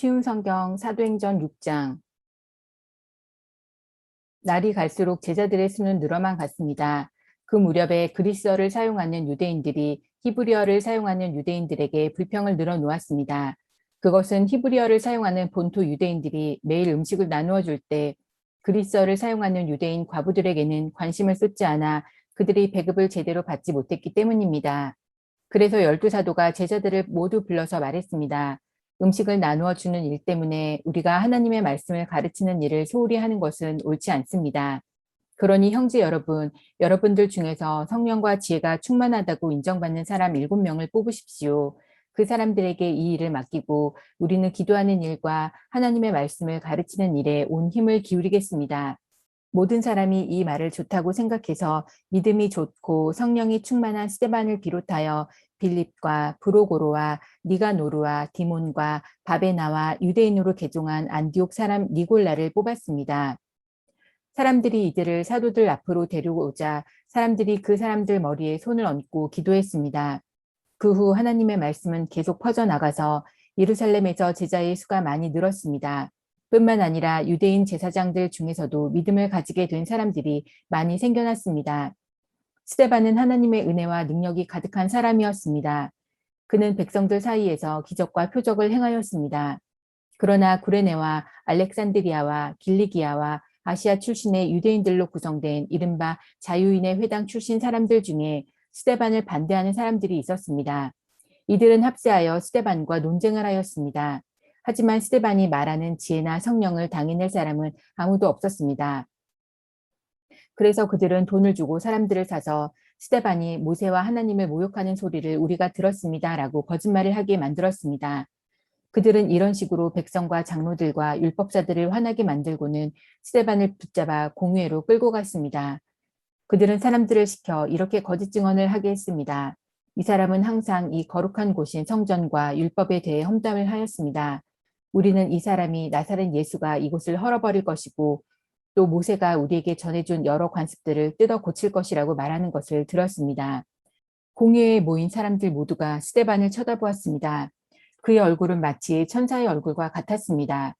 쉬운 성경 사도행전 6장 날이 갈수록 제자들의 수는 늘어만 갔습니다. 그 무렵에 그리스어를 사용하는 유대인들이 히브리어를 사용하는 유대인들에게 불평을 늘어놓았습니다. 그것은 히브리어를 사용하는 본토 유대인들이 매일 음식을 나누어 줄 때 그리스어를 사용하는 유대인 과부들에게는 관심을 쏟지 않아 그들이 배급을 제대로 받지 못했기 때문입니다. 그래서 열두 사도가 제자들을 모두 불러서 말했습니다. 음식을 나누어 주는 일 때문에 우리가 하나님의 말씀을 가르치는 일을 소홀히 하는 것은 옳지 않습니다. 그러니 형제 여러분, 여러분들 중에서 성령과 지혜가 충만하다고 인정받는 사람 일곱 명을 뽑으십시오. 그 사람들에게 이 일을 맡기고 우리는 기도하는 일과 하나님의 말씀을 가르치는 일에 온 힘을 기울이겠습니다. 모든 사람이 이 말을 좋다고 생각해서 믿음이 좋고 성령이 충만한 스테반을 비롯하여 빌립과 브로고로와 니가노르와 디몬과 바베나와 유대인으로 개종한 안디옥 사람 니골라를 뽑았습니다. 사람들이 이들을 사도들 앞으로 데려오자 사람들이 그 사람들 머리에 손을 얹고 기도했습니다. 그 후 하나님의 말씀은 계속 퍼져나가서 예루살렘에서 제자의 수가 많이 늘었습니다. 뿐만 아니라 유대인 제사장들 중에서도 믿음을 가지게 된 사람들이 많이 생겨났습니다. 스테반은 하나님의 은혜와 능력이 가득한 사람이었습니다. 그는 백성들 사이에서 기적과 표적을 행하였습니다. 그러나 구레네와 알렉산드리아와 길리기아와 아시아 출신의 유대인들로 구성된 이른바 자유인의 회당 출신 사람들 중에 스테반을 반대하는 사람들이 있었습니다. 이들은 합세하여 스테반과 논쟁을 하였습니다. 하지만 스테반이 말하는 지혜나 성령을 당해낼 사람은 아무도 없었습니다. 그래서 그들은 돈을 주고 사람들을 사서 스테반이 모세와 하나님을 모욕하는 소리를 우리가 들었습니다. 라고 거짓말을 하게 만들었습니다. 그들은 이런 식으로 백성과 장로들과 율법자들을 화나게 만들고는 스테반을 붙잡아 공회로 끌고 갔습니다. 그들은 사람들을 시켜 이렇게 거짓 증언을 하게 했습니다. 이 사람은 항상 이 거룩한 곳인 성전과 율법에 대해 험담을 하였습니다. 우리는 이 사람이 나사렛 예수가 이곳을 헐어버릴 것이고 또 모세가 우리에게 전해준 여러 관습들을 뜯어 고칠 것이라고 말하는 것을 들었습니다. 공회에 모인 사람들 모두가 스테반을 쳐다보았습니다. 그의 얼굴은 마치 천사의 얼굴과 같았습니다.